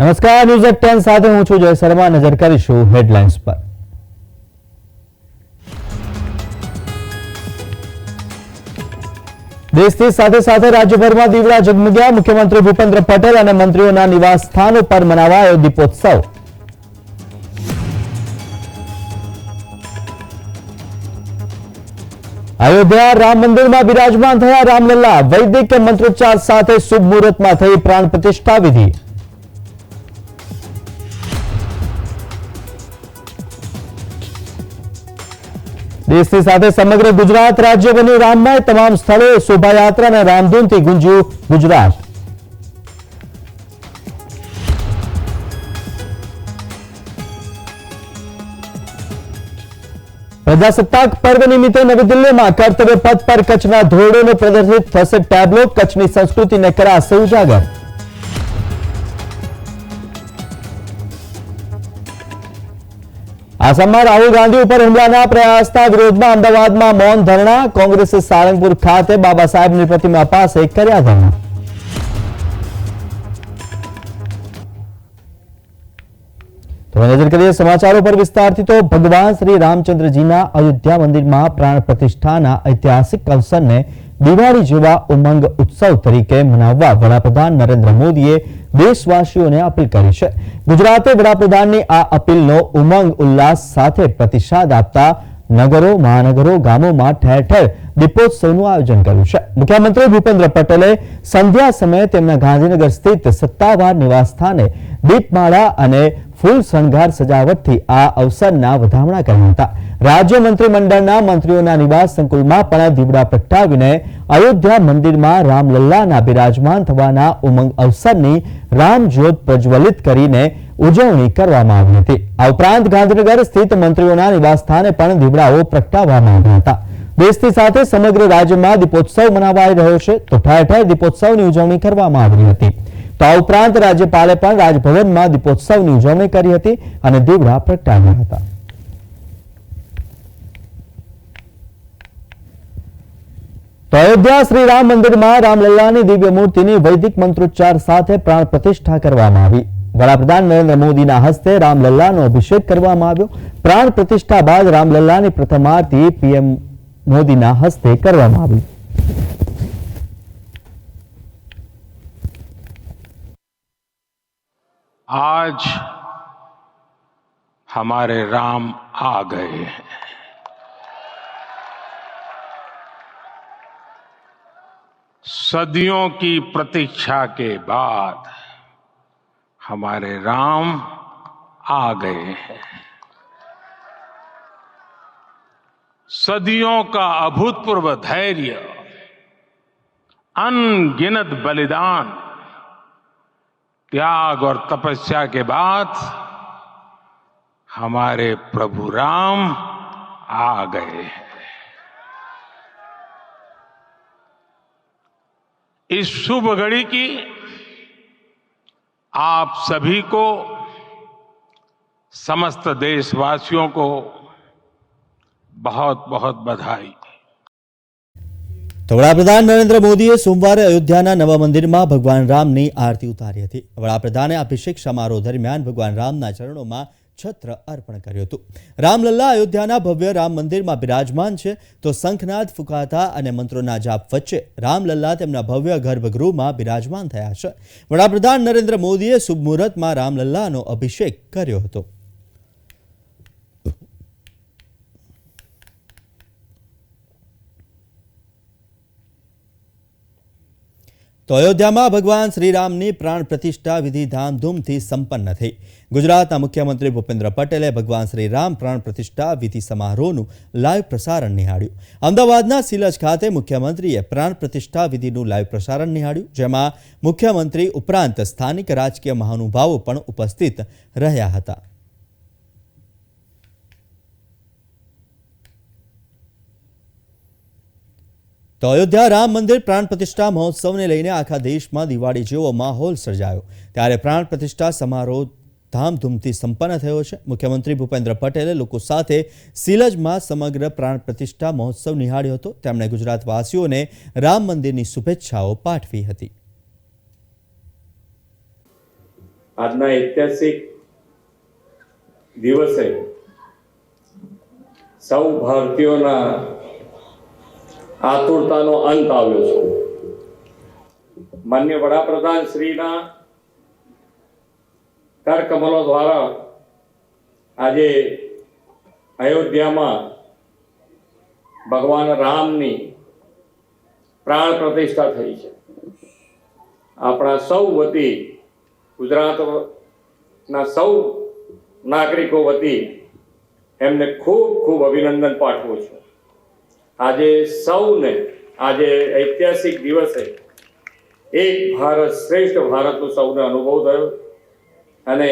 નમસ્કાર news at ten સાથે હું છું જય શર્મા. નજર કરીશું હેડલાઇન્સ પર. દેશની સાથે સાથે રાજ્યભરમાં દીવડા ઝગમગ્યા. મુખ્યમંત્રી ભૂપેન્દ્ર પટેલ અને મંત્રીઓના નિવાસ સ્થાન ઉપર મનાવાયો દીપોત્સવ. અયોધ્યા રામ મંદિરમાં બિરાજમાન થયા રામલલ્લા. વૈદિક મંત્રોચ્ચાર સાથે શુભ મુહૂર્તમાં થઈ પ્રાણ પ્રતિષ્ઠા વિધિ. દેશની સાથે સમગ્ર ગુજરાત રાજ્ય બન્યું રામમય. તમામ સ્થળોએ શોભાયાત્રા અને રામધૂનથી ગુંજ્યું ગુજરાત. પ્રજાસત્તાક પર્વ નિમિત્તે નવી દિલ્હીમાં કર્તવ્ય પથ પર કચ્છના ધોરડોને પ્રદર્શિત થશે ટેબ્લો. કચ્છની સંસ્કૃતિને કરાશે ઉજાગર. આસામમાં રાહુલ ગાંધી ઉપર હુમલાના પ્રયાસના વિરોધમાં અમદાવાદમાં મૌન ધરણા. કોંગ્રેસે સાળંગપુર ખાતે બાબા સાહેબની પ્રતિમા પાસે કર્યા ધરણા તો નજર કરીએ સમાચારો પર વિસ્તારથી તો ભગવાન શ્રી રામચંદ્રજીના અયોધ્યા મંદિરમાં પ્રાણ પ્રતિષ્ઠાના ઐતિહાસિક અવસરને દિવાળી જેવા ઉમંગ ઉત્સવ તરીકે મનાવવા વડાપ્રધાન નરેન્દ્ર મોદીએ દેશવાસીઓને અપીલ કરી છે. ગુજરાતે વડાપ્રધાનની આ અપીલનો ઉમંગ, ઉલ્લાસ સાથે પ્રતિસાદ આપતા નગરો, મહાનગરો, ગામોમાં ઠેર ઠેર દીપોત્સવનું આયોજન કર્યું છે. મુખ્યમંત્રી ભૂપેન્દ્ર પટેલે સંધ્યા સમયે તેમના ગાંધીનગર સ્થિત સત્તાવાર નિવાસસ્થાને દીપમાળા અને ફૂલ શણગાર સજાવટથી આ અવસરના વધામણા કર્યા હતા. રાજ્ય મંત્રીમંડળના મંત્રીઓના નિવાસ સંકુલમાં પણ દીવડા પ્રગટાવીને અયોધ્યા મંદિરમાં રામલલ્લાના બિરાજમાન થવાના ઉમંગ અવસરની રામજ્યોત પ્રજ્વલિત કરીને ઉજવણી કરવામાં આવી હતી. આ ઉપરાંત ગાંધીનગર સ્થિત મંત્રીઓના નિવાસસ્થાને પણ દીવડાઓ પ્રગટાવવામાં આવ્યા હતા. દેશની સાથે સમગ્ર રાજ્યમાં દીપોત્સવ મનાવાઈ રહ્યો છે. તો ઠેર ઠેર દીપોત્સવની ઉજવણી કરવામાં આવી હતી. તો આ ઉપરાંત રાજ્યપાલે પણ રાજભવનમાં દીપોત્સવની ઉજવણી કરી હતી અને દીવડા પ્રગટાવ્યા હતા. અયોધ્યા શ્રી રામ મંદિરમાં રામલલ્લાની દિવ્ય મૂર્તિની વૈદિક મંત્રોચ્ચાર સાથે પ્રાણ પ્રતિષ્ઠા કરવામાં આવી. વડાપ્રધાન નરેન્દ્ર મોદીના હસ્તે રામલલ્લાનો અભિષેક કરવામાં આવ્યો. પ્રાણ પ્રતિષ્ઠા બાદ રામલલ્લાની પ્રથમ આરતી પીએમ મોદીના હસ્તે કરવામાં આવી. आज हमारे राम आ गए हैं। सदियों की प्रतीक्षा के बाद हमारे राम आ गए हैं। सदियों का अभूतपूर्व धैर्य, अनगिनत बलिदान त्याग और तपस्या के बाद हमारे प्रभु राम आ गए हैं। इस शुभ घड़ी की आप सभी को, समस्त देशवासियों को बहुत बहुत बधाई। તો વડાપ્રધાન નરેન્દ્ર મોદીએ સોમવારે અયોધ્યાના નવા મંદિરમાં ભગવાન રામની આરતી ઉતારી હતી. વડાપ્રધાને અભિષેક સમારોહ દરમિયાન ભગવાન રામના ચરણોમાં છત્ર અર્પણ કર્યું હતું. રામલલ્લા અયોધ્યાના ભવ્ય રામ મંદિરમાં બિરાજમાન છે. તો શંખનાદ, ફુકાતા અને મંત્રોના જાપ વચ્ચે રામલલ્લા તેમના ભવ્ય ગર્ભગૃહમાં બિરાજમાન થયા છે. વડાપ્રધાન નરેન્દ્ર મોદીએ શુભ મુહૂર્તમાં રામલલ્લાનો અભિષેક કર્યો હતો. તો અયોધ્યામાં ભગવાન શ્રીરામની પ્રાણ પ્રતિષ્ઠા વિધિ ધામધૂમથી સંપન્ન થઈ. ગુજરાતના મુખ્યમંત્રી ભૂપેન્દ્ર પટેલે ભગવાન શ્રીરામ પ્રાણ પ્રતિષ્ઠા વિધિ સમારોહનું લાઈવ પ્રસારણ નિહાળ્યું. અમદાવાદના સિલજ ખાતે મુખ્યમંત્રીએ પ્રાણ પ્રતિષ્ઠા વિધિનું લાઈવ પ્રસારણ નિહાળ્યું, જેમાં મુખ્યમંત્રી ઉપરાંત સ્થાનિક રાજકીય મહાનુભાવો પણ ઉપસ્થિત રહ્યા હતા. તો અયોધ્યા રામ મંદિર પ્રાણ પ્રતિષ્ઠા મહોત્સવને લઈને આખા દેશમાં દિવાળી જેવો માહોલ સર્જાયો. ત્યારે પ્રાણ પ્રતિષ્ઠા સમારોહ ધામધૂમથી સંપન્ન થયો છે. મુખ્યમંત્રી ભૂપેન્દ્ર પટેલે લોકો સાથે સિલજમાં સમગ્ર પ્રાણ પ્રતિષ્ઠા મહોત્સવ નિહાળ્યો હતો. તેમણે ગુજરાતવાસીઓને રામ મંદિરની શુભેચ્છાઓ પાઠવી હતી. આજના ઐતિહાસિક દિવસે સૌ ભારતીયોના આતુરતાનો અંત આવ્યો છે. માન્ય વડાપ્રધાન શ્રીના કરકમલો દ્વારા આજે અયોધ્યામાં ભગવાન રામની પ્રાણ પ્રતિષ્ઠા થઈ છે. આપણા સૌ વતી, ગુજરાતના સૌ નાગરિકો વતી એમને ખૂબ ખૂબ અભિનંદન પાઠવું છું. આજે સૌને આજે ઐતિહાસિક દિવસે એક ભારત શ્રેષ્ઠ ભારતનો સૌને અનુભવ થયો. અને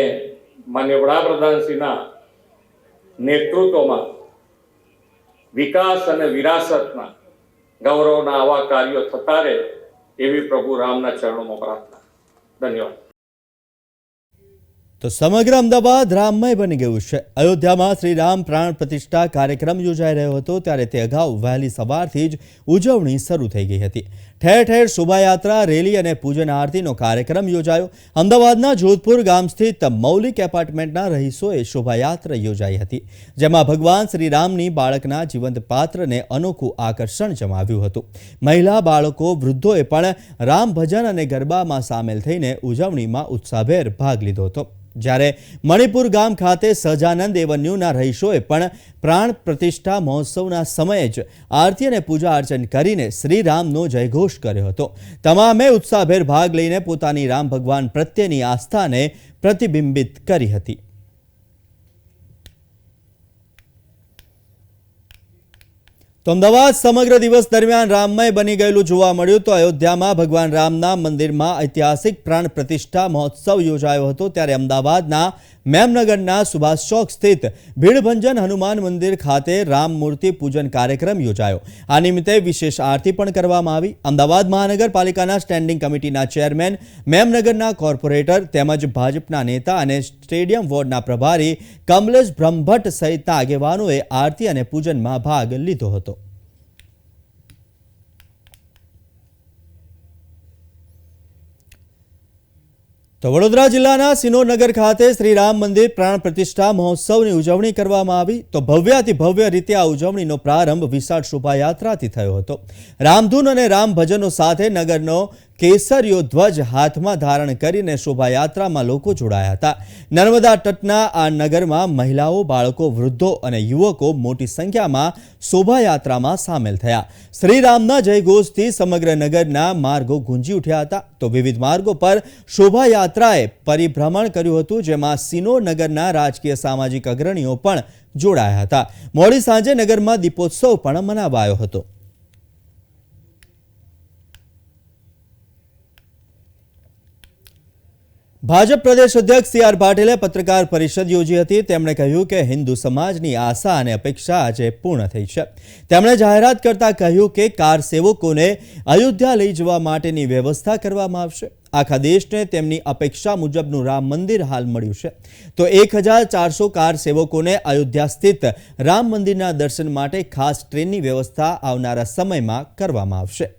માન્ય વડાપ્રધાનશ્રીના નેતૃત્વમાં વિકાસ અને વિરાસતના ગૌરવના આવા કાર્યો થતા રહે એવી પ્રભુ રામના ચરણોમાં પ્રાર્થના. ધન્યવાદ. તો સમગ્ર અમદાવાદ રામમય બની ગયું છે. અયોધ્યામાં શ્રી રામ પ્રાણ પ્રતિષ્ઠા કાર્યક્રમ યોજાઈ રહ્યો હતો ત્યારે તે અગાઉ વહેલી સવારથી જ ઉજવણી શરૂ થઈ ગઈ હતી. ઠેર ઠેર શોભાયાત્રા, રેલી અને પૂજન આરતીનો કાર્યક્રમ યોજાયો. અમદાવાદના જોધપુર ગામ સ્થિત મૌલિક એપાર્ટમેન્ટના રહીશોએ શોભાયાત્રા યોજાઈ હતી, જેમાં ભગવાન શ્રી રામની બાળકના જીવંત પાત્રને અનોખું આકર્ષણ જમાવ્યું હતું. મહિલા, બાળકો, વૃદ્ધોએ પણ રામ ભજન અને ગરબામાં સામેલ થઈને ઉજવણીમાં ઉત્સાહભેર ભાગ લીધો હતો. જ્યારે મણિપુર ગામ ખાતે સહજાનંદ એવન્યુના રહીશોએ પણ પ્રાણ પ્રતિષ્ઠા મહોત્સવના સમયે જ આરતી અને પૂજા અર્ચન કરીને શ્રીરામનો જયઘોષ કર્યો હતો. તમામે ઉત્સાહભેર ભાગ લઈને પોતાની રામ ભગવાન પ્રત્યેની આસ્થાને પ્રતિબિંબિત કરી હતી. તો અમદાવાદ સમગ્ર દિવસ દરમિયાન રામમય બની ગયેલું જોવા મળ્યું તો અયોધ્યામાં ભગવાન રામના મંદિરમાં ઐતિહાસિક પ્રાણ પ્રતિષ્ઠા મહોત્સવ યોજાયો હતો. ત્યારે અમદાવાદના મેમનગરના સુભાષ ચોક સ્થિત ભીડભંજન હનુમાન મંદિર ખાતે રામ મૂર્તિ પૂજન કાર્યક્રમ યોજાયો. આ નિમિત્તે વિશેષ આરતી પણ કરવામાં આવી. અમદાવાદ મહાનગરપાલિકાના સ્ટેન્ડિંગ કમિટીના ચેરમેન, મેમનગરના કોર્પોરેટર તેમજ ભાજપના નેતા અને સ્ટેડિયમ વોર્ડના પ્રભારી કમલેશ બ્રહ્મભટ્ટ સહિતના આગેવાનોએ આરતી અને પૂજનમાં ભાગ લીધો હતો. તો વડોદરા જિલ્લાના સિનોનગર ખાતે શ્રી રામ મંદિર પ્રાણ પ્રતિષ્ઠા મહોત્સવની ઉજવણી કરવામાં આવી. તો ભવ્યાથી ભવ્ય રીતે આ ઉજવણીનો પ્રારંભ વિશાળ શોભાયાત્રાથી થયો હતો. રામધૂન અને રામ ભજનો સાથે નગરનો કેસરીયો ધ્વજ હાથમાં ધારણ કરીને શોભાયાત્રામાં લોકો જોડાયા હતા. નર્મદા તટના આ નગરમાં મહિલાઓ, બાળકો, વૃદ્ધો અને યુવકો મોટી સંખ્યામાં શોભાયાત્રામાં સામેલ થયા. શ્રીરામના જયઘોષથી સમગ્ર નગરના માર્ગો ગુંજી ઉઠ્યા હતા. તો વિવિધ માર્ગો પર શોભાયાત્રાએ પરિભ્રમણ કર્યું હતું, જેમાં સિનો નગરના રાજકીય સામાજિક અગ્રણીઓ પણ જોડાયા હતા. મોડી સાંજે નગરમાં દીપોત્સવ પણ મનાવાયો હતો. ભાજપ પ્રદેશ અધ્યક્ષ સી આર પાટીલે પત્રકાર પરિષદ યોજી હતી. તેમણે કહ્યું કે હિન્દુ સમાજની આશા અને અપેક્ષા આજે પૂર્ણ થઈ છે. તેમણે જાહેરાત કરતા કહ્યું કે કાર સેવકોને અયોધ્યા લઈ જવા માટેની વ્યવસ્થા કરવામાં આવશે. આખા દેશને તેમની અપેક્ષા મુજબનું રામ મંદિર હાલ મળ્યું છે. તો એક હજાર ચારસો કાર સેવકોને અયોધ્યા સ્થિત રામ મંદિરના દર્શન માટે ખાસ ટ્રેનની વ્યવસ્થા આવનારા સમયમાં કરવામાં આવશે.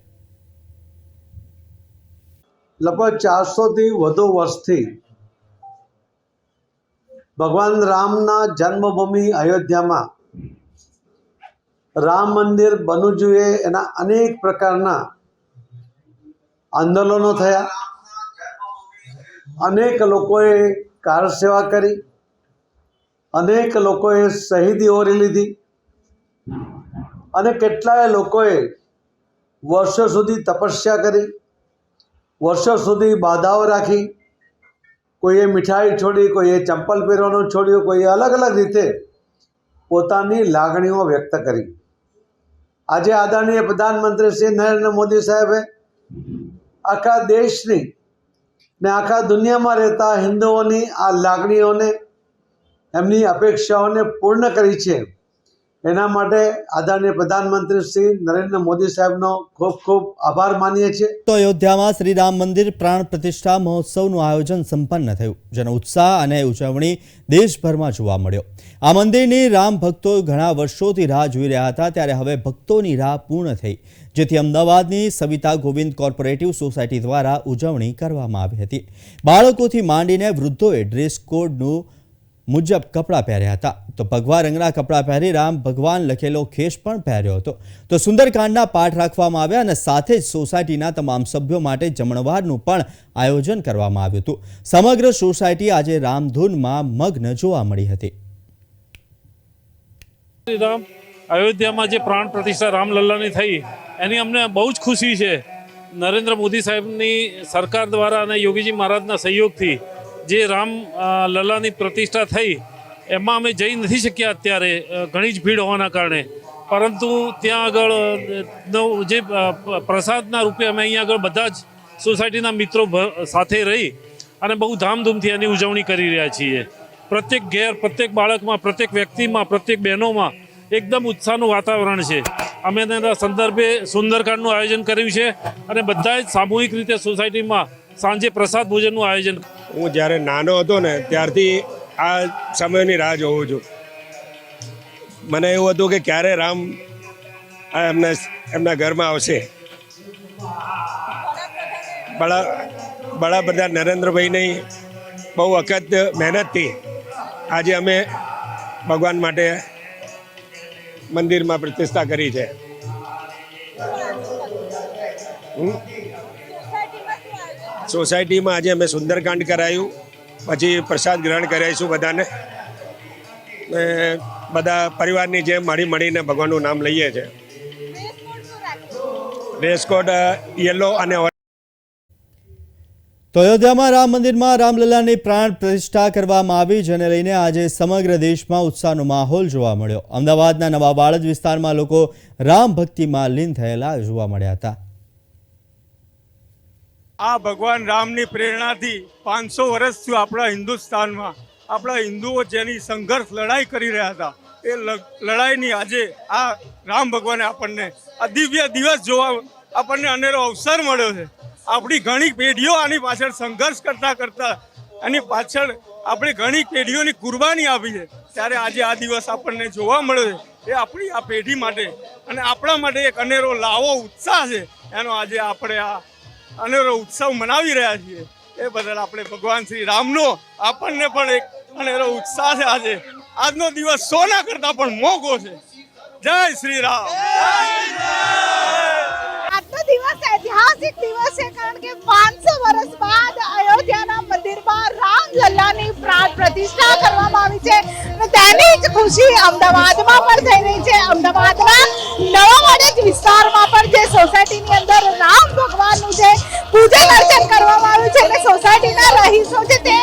લગભગ ચારસોથી વધુ વર્ષથી ભગવાન રામના જન્મભૂમિ અયોધ્યામાં રામ મંદિર બનવું જોઈએ એના અનેક પ્રકારના આંદોલનો થયા. અનેક લોકોએ કાર સેવા કરી. અનેક લોકોએ શહીદી ઓરી લીધી. અને કેટલાય લોકોએ વર્ષો સુધી તપસ્યા કરી. વર્ષો સુધી બાધાઓ રાખી, કોઈએ મીઠાઈ છોડી, કોઈએ ચંપલ પહેરવાનું છોડ્યું, કોઈએ અલગ અલગ રીતે પોતાની લાગણીઓ વ્યક્ત કરી. આજે આદરણીય પ્રધાનમંત્રી શ્રી નરેન્દ્ર મોદી સાહેબે આખા દેશની ને આખા દુનિયામાં રહેતા હિન્દુઓની આ લાગણીઓને, એમની અપેક્ષાઓને પૂર્ણ કરી છે. એના માટે આદરણીય પ્રધાનમંત્રી શ્રી નરેન્દ્ર મોદી સાહેબનો ખૂબ ખૂબ આભાર માનીએ છીએ. તો અયોધ્યામાં શ્રી રામ મંદિર પ્રાણ પ્રતિષ્ઠા મહોત્સવનું આયોજન સંપન્ન થયું, જેનો ઉત્સાહ અને ઉજવણી દેશભરમાં જોવા મળ્યો. આ મંદિરની રામ ભક્તો ઘણા વર્ષોથી રાહ જોઈ રહ્યા હતા, ત્યારે હવે ભક્તોની રાહ પૂર્ણ થઈ, જેથી અમદાવાદની સવિતા ગોવિંદ કોર્પોરેટિવ સોસાયટી દ્વારા ઉજવણી કરવામાં આવી હતી. બાળકોથી માંડીને વૃદ્ધોએ ડ્રેસ કોડનું મુજબ કપડાં પહેર્યા હતા. તો ભગવા રંગના કપડાં પહેરી રામ ભગવાન લખેલો ખેસ પણ પહેર્યો હતો. તો સુંદરકાંડના પાઠ રાખવામાં આવ્યા અને સાથે જ સોસાયટીના તમામ સભ્યો માટે જમણવારનું પણ આયોજન કરવામાં આવ્યું હતું. સમગ્ર સોસાયટી આજે રામધૂનમાં મગ્ન જોવા મળી હતી. રામ અયોધ્યામાં જે પ્રાણ પ્રતિષ્ઠા રામલલ્લાની થઈ, એની અમને બહુ જ ખુશી છે. નરેન્દ્ર મોદી સાહેબની સરકાર દ્વારા અને યોગીજી મહારાજના સહયોગથી જે રામ લલાની પ્રતિષ્ઠા થઈ, એમાં અમે જઈ નથી શક્યા અત્યારે ઘણી જ ભીડ હોવાના કારણે. પરંતુ ત્યાં આગળ જે પ્રસાદના રૂપે અમે અહીંયા આગળ બધા જ સોસાયટીના મિત્રો સાથે રહી અને બહુ ધામધૂમથી એની ઉજવણી કરી રહ્યા છીએ. પ્રત્યેક ઘેર, પ્રત્યેક બાળકમાં, પ્રત્યેક વ્યક્તિમાં, પ્રત્યેક બહેનોમાં એકદમ ઉત્સાહનું વાતાવરણ છે. અમે તેના સંદર્ભે સુંદરકાંડનું આયોજન કર્યું છે અને બધા જ સામૂહિક રીતે સોસાયટીમાં સાંજે પ્રસાદ ભોજનનું આયોજન હું જ્યારે નાનો હતો ને, ત્યારથી આ સમયની રાહ જોઉં છું. મને એવું હતું કે ક્યારે રામ એમના એમના ઘરમાં આવશે. બડા વડાપ્રધાન નરેન્દ્રભાઈની બહુ વખત મહેનતથી આજે અમે ભગવાન માટે મંદિરમાં પ્રતિષ્ઠા કરી છે. હમ? સોસાયટીમાં આજે અમે સુંદરકાંડ કરાયું. પછી પ્રસાદ ગ્રહણ કરાવીશું બધાને. બધા પરિવારની જેમ મળી મળીને ભગવાનનું નામ લઈએ છીએ ડ્રેસકોડ યલો અને તો અયોધ્યામાં રામ મંદિરમાં રામલલ્લાની પ્રાણ પ્રતિષ્ઠા કરવામાં આવી, જેને લઈને આજે સમગ્ર દેશમાં ઉત્સાહનો માહોલ જોવા મળ્યો. અમદાવાદના નવા બાળજ વિસ્તારમાં લોકો રામ ભક્તિમાં લીન થયેલા જોવા મળ્યા હતા. આ ભગવાન રામની પ્રેરણાથી પાંચસો વર્ષથી આપણા હિન્દુસ્તાનમાં. આપણા હિન્દુઓ જેની સંઘર્ષ લડાઈ કરી રહ્યા હતા. એ લડાઈની આજે આ રામ ભગવાને આપણને આ દિવ્ય દિવસ જોવા આપણને અનેરો અવસર મળ્યો છે. આપણી ઘણી પેઢીઓ આની પાછળ સંઘર્ષ કરતા કરતા એની પાછળ આપણે ઘણી પેઢીઓની કુરબાની આપી છે. ત્યારે આજે આ દિવસ આપણને જોવા મળ્યો છે. એ આપણી આ પેઢી માટે અને આપણા માટે એક અનેરો લાવો ઉત્સાહ છે. એનો આજે આપણે આ અનેરો ઉત્સવ મનાવી રહ્યા છીએ. એ બદલ આપણે ભગવાન શ્રી રામનો આપણને પણ એક અનેરો ઉત્સાહ છે આજે. આજનો દિવસ સોના કરતા પણ મોંઘો છે. જય શ્રી રામ. આજનો દિવસ ઐતિહાસિક દિવસ છે કારણ કે પાંચસો વર્ષ બાદ અયોધ્યાના મંદિરમાં રામલલ્લાની પ્રાણ પ્રતિષ્ઠા કરવામાં આવી છે. જ ખુશી અમદાવાદમાં પણ થઈ રહી છે. અમદાવાદના નવા વાડજ વિસ્તારમાં પણ જે સોસાયટીની અંદર રામ ભગવાનનું જે પૂજન અર્ચન કરવામાં આવ્યું છે અને સોસાયટીના રહીશો છે તે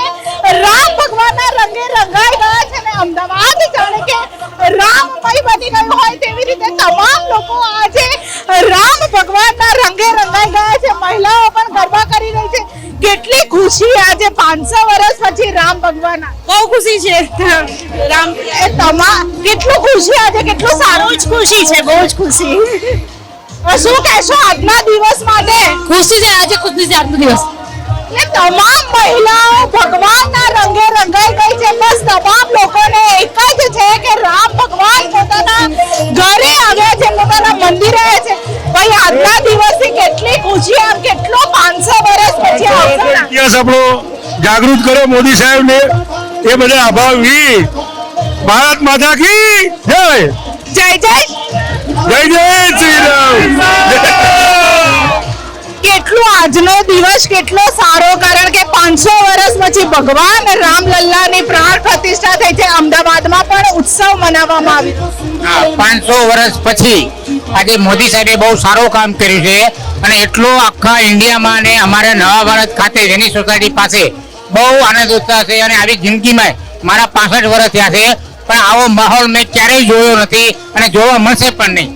રામ ભગવાનના રંગે રંગાઈ ગયા છે અને અમદાવાદ જાણે કે રામમય બની ગયું હોય તેવી રીતે તમામ લોકો આજે રામ ભગવાનના રંગે રંગાઈ ગયા છે. મહિલાઓ પણ ગરબા કરી રહી કેટલી ખુશી આજે પાંચસો વર્ષ પછી રામ ભગવાન બહુ ખુશી છે. રામ એ તમા કેટલું ખુશી આજે કેટલું સારું. જ ખુશી છે બહુ જ ખુશી. શું કહેશો આજના દિવસ માટે? ખુશી છે આજે ખુશી છે આજનો દિવસ. એ તમામ મહિલાઓ ભગવાનના રંગે રંગાઈ ગઈ છે. બસ તમામ લોકોને એક જ છે કે રામ ભગવાન પોતાના ઘરે આવ્યા છે પોતાના મંદિરે છે. ભાઈ આજના દિવસથી કેટલી ખુશી આમ કેટલો પાંચસો વર્ષ પછી આવશે ઇતિહાસ આપણો જાગૃત કર્યો મોદી સાહેબને. એ બધા આભાર વી ભારત માતા કી જય. જય જય. જય જય શ્રી રામ. કેટલો આજનો દિવસ કેટલો સારો? કારણ કે પાંચસો વર્ષ પછી ભગવાન રામલલ્લાની પ્રાણ પ્રતિષ્ઠા થઈ છે. અમદાવાદમાં પણ ઉત્સવ મનાવવામાં આવ્યો. પાંચસો વર્ષ પછી આજે મોદી સાહેબે બહુ સારું કામ કર્યું છે અને એટલો આખા ઇન્ડિયામાં અને અમારા નવા ભારત ખાતે જેની સોસાયટી પાસે બહુ આનંદ ઉત્સાહ છે અને આવી જિંદગીમાં મારા પાસઠ વર્ષ થયા છે. પણ આવો માહોલ મેં ક્યારેય જોયો નથી અને જોવા મળશે પણ નહીં.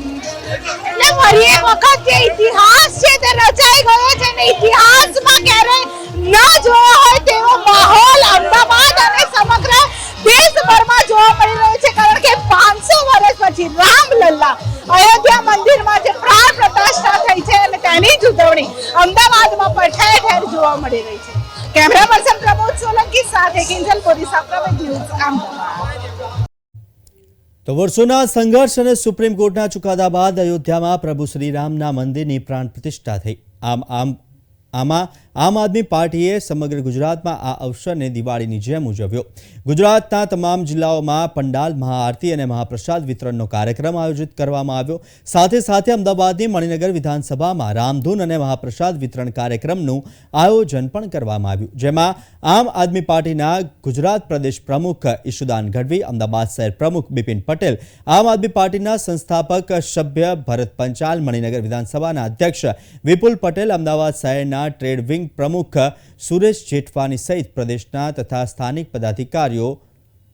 અને ફરી એક વખત જે ઇતિહાસ છે તે રચાઈ ગયો છે ને ઇતિહાસમાં ક્યારેય ન જોયો હોય તેવો માહોલ અમદાવાદ અને સમગ્ર દેશભરમાં જોવા મળી રહ્યો છે. કારણ કે પાંચસો વર્ષ પછી રામલલ્લા અયોધ્યા મંદિરમાં જે પ્રાણ પ્રતિષ્ઠા થઈ છે અને તેની જ ઉજવણી અમદાવાદમાં પણ ઠેર ઠેર જોવા મળી રહી છે. કેમેરા પર્સન પ્રમોદ સોલંકી સાથે કિંજલ પોરી સાપ્રમિક ન્યૂઝ આમ તો વર્ષોના સંઘર્ષ અને સુપ્રીમ કોર્ટના ચુકાદા બાદ અયોધ્યામાં પ્રભુ શ્રીરામના મંદિરની પ્રાણ પ્રતિષ્ઠા થઈ. આમ આમ, આમાં આમ આદમી પાર્ટીએ સમગ્ર ગુજરાતમાં આ અવસરને દિવાળીની જેમ ઉજવ્યો. ગુજરાતના તમામ જિલ્લાઓમાં પંડાલ, મહાઆરતી અને મહાપ્રસાદ વિતરણનો કાર્યક્રમ આયોજિત કરવામાં આવ્યો. સાથે સાથે અમદાવાદની મણિનગર વિધાનસભામાં રામધૂન અને મહાપ્રસાદ વિતરણ કાર્યક્રમનું આયોજન પણ કરવામાં આવ્યું. જેમાં આમ આદમી પાર્ટીના ગુજરાત પ્રદેશ પ્રમુખ ઈશુદાન ગઢવી, અમદાવાદ શહેર પ્રમુખ બિપિન પટેલ, આમ આદમી પાર્ટીના સંસ્થાપક સભ્ય ભરત પંચાલ, મણિનગર વિધાનસભાના અધ્યક્ષ વિપુલ પટેલ, અમદાવાદ શહેરના ટ્રેડ વિંગ પ્રમુખ સુરેશ જેઠવાની સહિત પ્રદેશના તથા સ્થાનિક પદાધિકારીઓ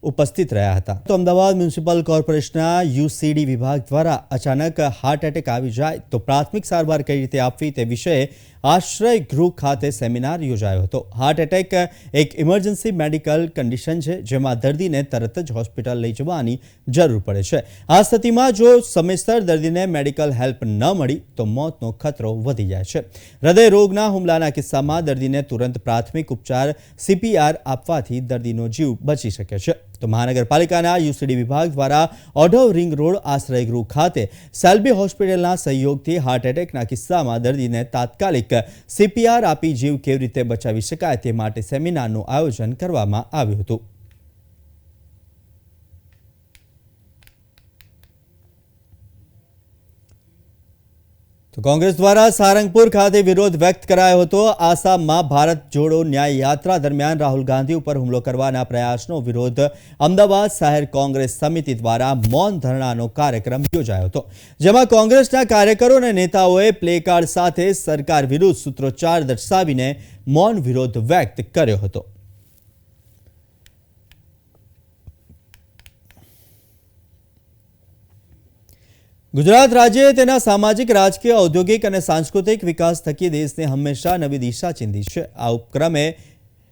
ઉપસ્થિત રહ્યા હતા. તો અમદાવાદ મ્યુનિસિપલ કોર્પોરેશનના યુસીડી વિભાગ દ્વારા અચાનક હાર્ટ એટેક આવી જાય તો પ્રાથમિક સારવાર કઈ રીતે આપવી તે વિષયે આશ્રય ગૃહ ખાતે સેમિનાર યોજાયો હતો. હાર્ટ એટેક એક ઇમરજન્સી મેડિકલ કન્ડિશન છે, જેમાં દર્દીને તરત જ હોસ્પિટલ લઈ જવાની જરૂર પડે છે. આ સ્થિતિમાં જો સમયસર દર્દીને મેડિકલ હેલ્પ ન મળી તો મોતનો ખતરો વધી જાય છે. હૃદય રોગના હુમલાના કિસ્સામાં દર્દીને તુરંત પ્રાથમિક ઉપચાર, સીપીઆર આપવાથી દર્દીનો જીવ બચી શકે છે. તો મહાનગરપાલિકાના યુસીડી વિભાગ દ્વારા ઓઢવ રિંગ રોડ આશ્રય ગૃહ ખાતે સેલ્બી હોસ્પિટલના સહયોગથી હાર્ટ એટેકના કિસ્સામાં દર્દીને તાત્કાલિક સીપીઆર આપી જીવ કેવી રીતે બચાવી શકાય તે માટે સેમિનારનું આયોજન કરવામાં આવ્યું હતું. તો કોંગ્રેસ દ્વારા સારંગપુર ખાતે વિરોધ વ્યક્ત કરાયો હતો. આસામમાં ભારત જોડો ન્યાય યાત્રા દરમિયાન રાહુલ ગાંધી ઉપર હુમલો કરવાના પ્રયાસનો વિરોધ અમદાવાદ શહેર કોંગ્રેસ સમિતિ દ્વારા મૌન ધરણાનો કાર્યક્રમ યોજાયો હતો. જેમાં કોંગ્રેસના કાર્યકરો અને નેતાઓએ પ્લેકાર્ડ સાથે સરકાર વિરુદ્ધ સૂત્રોચ્ચાર દર્શાવીને મૌન વિરોધ વ્યક્ત કર્યો હતો. ગુજરાત રાજ્યએ તેના સામાજિક, રાજકીય, ઔદ્યોગિક અને સાંસ્કૃતિક વિકાસ થકી દેશને હંમેશા નવી દિશા ચીંધી છે. આ ઉપક્રમે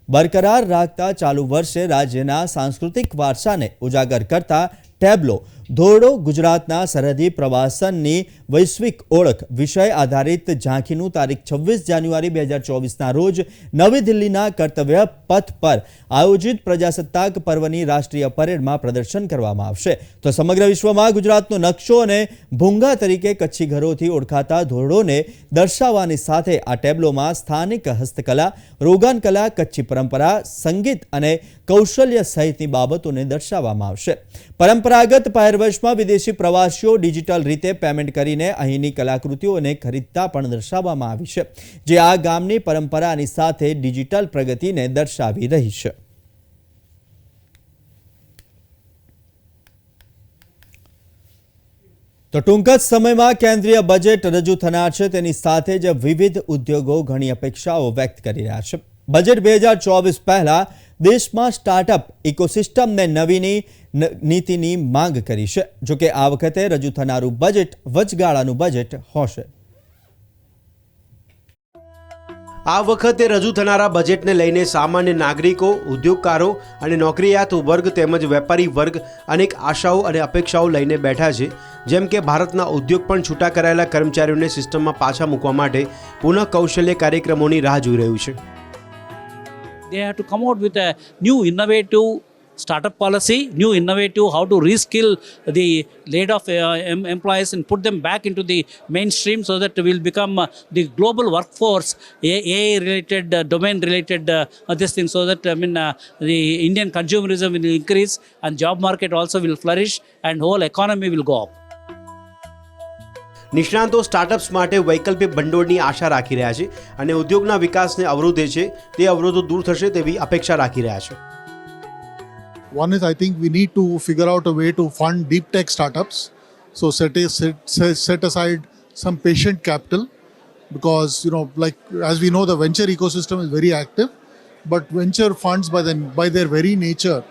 બરકરાર રાખતા ચાલુ વર્ષે રાજ્યના સાંસ્કૃતિક વારસાને ઉજાગર કરતા ટેબ્લો ધોરડો ગુજરાતના સરહદી પ્રવાસનની વૈશ્વિક ઓળખ વિષય આધારિત ઝાંખીનું તારીખ છવ્વીસ જાન્યુઆરી બે હજાર ચોવીસના રોજ નવી દિલ્હીના કર્તવ્ય પથ પર આયોજિત પ્રજાસત્તાક પર્વની રાષ્ટ્રીય પરેડમાં પ્રદર્શન કરવામાં આવશે. તો સમગ્ર વિશ્વમાં ગુજરાતનો નકશો અને ભૂંગા તરીકે કચ્છી ઘરોથી ઓળખાતા ધોરડોને દર્શાવવાની સાથે આ ટેબ્લોમાં સ્થાનિક હસ્તકલા રોગાન કલા કચ્છી પરંપરા, સંગીત અને કૌશલ્ય સહિતની બાબતોને દર્શાવવામાં આવશે. પરંપરાગત પહેરવેશમાં વિદેશી પ્રવાસીઓ ડિજિટલ રીતે પેમેન્ટ કરીને અહીંની કલાકૃતિઓને ખરીદતા પણ દર્શાવવામાં આવી છે, જે આ ગામની પરંપરાની સાથે ડિજિટલ પ્રગતિને દર્શાવી રહી છે. તો ટૂંક જ સમયમાં કેન્દ્રીય બજેટ રજૂ થનાર છે, તેની સાથે જ વિવિધ ઉદ્યોગો ઘણી અપેક્ષાઓ વ્યક્ત કરી રહ્યા છે. બજેટ બે હજાર ચોવીસ પહેલા દેશમાં સ્ટાર્ટઅપ ઇકોસિસ્ટમને નવીની નીતિની માંગ કરી છે. જોકે આ વખતે રજૂ થનારું બજેટ વચગાળાનું બજેટ હોશે. આ વખતે રજૂ થનારા બજેટને લઈને સામાન્ય નાગરિકો, ઉદ્યોગકારો અને નોકરીયાત વર્ગ તેમજ વેપારી વર્ગ અનેક આશાઓ અને અપેક્ષાઓ લઈને બેઠા છે. જેમ કે ભારતના ઉદ્યોગ પણ છૂટા કરાયેલા કર્મચારીઓને સિસ્ટમમાં પાછા મૂકવા માટે પુનઃ કૌશલ્ય કાર્યક્રમોની રાહ જોઈ રહ્યું છે. They have to come out with a new innovative startup policy new innovative how to reskill the laid off uh, em- employees and put them back into the mainstream so that we'll become uh, the global workforce ai related uh, domain related uh, this thing so that i mean uh, the indian consumerism will increase and job market also will flourish and whole economy will go up નિષ્ણાંતો startups માટે વૈકલ્પિક ભંડોળની આશા રાખી રહ્યા છે અને ઉદ્યોગના વિકાસને અવરોધે છે તે અવરોધો દૂર થશે તેવી અપેક્ષા રાખી રહ્યા છે One is I think we need to figure out a way to fund deep tech startups. So set, a, set, set, set aside some patient capital because you know like as we know the venture ecosystem is very active, but venture funds by then by their very nature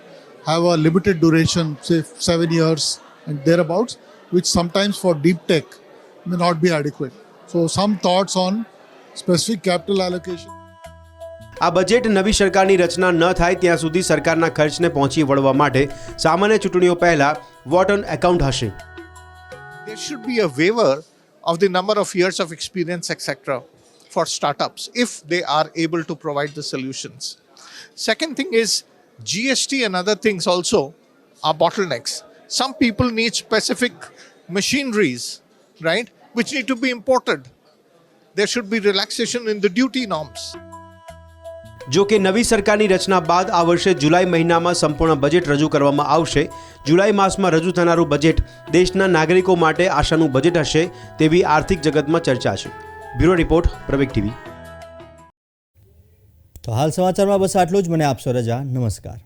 have a limited duration, say seven years and thereabouts, which sometimes for deep tech may not be adequate. So some thoughts on specific capital allocation. આ budget નવી સરકારની રચના ન થાય ત્યાં સુધી સરકારના ખર્ચને પહોંચી વળવા માટે સામાન્ય ચૂંટણીઓ પહેલા વોટ ઓન એકાઉન્ટ હશે there should be a waiver of the number of years of experience, etc. for startups if they are able to provide the solutions. Second thing is GST and other things also are bottlenecks. Some people need specific machineries, right, which need to be imported. There should be relaxation in the duty norms. જો કે નવી સરકારની રચના બાદ આ વર્ષે જુલાઈ મહિનામાં સંપૂર્ણ budget રજૂ કરવામાં આવશે. જુલાઈ માસમાં રજૂ થનારું બજેટ દેશના નાગરિકો માટે આશાનું બજેટ હશે તેવી આર્થિક જગતમાં ચર્ચા છે. બ્યુરો રિપોર્ટ પ્રવેક ટીવી. તો હાલ સમાચારમાં બસ આટલું જ. મને આપશો રજા. નમસ્કાર.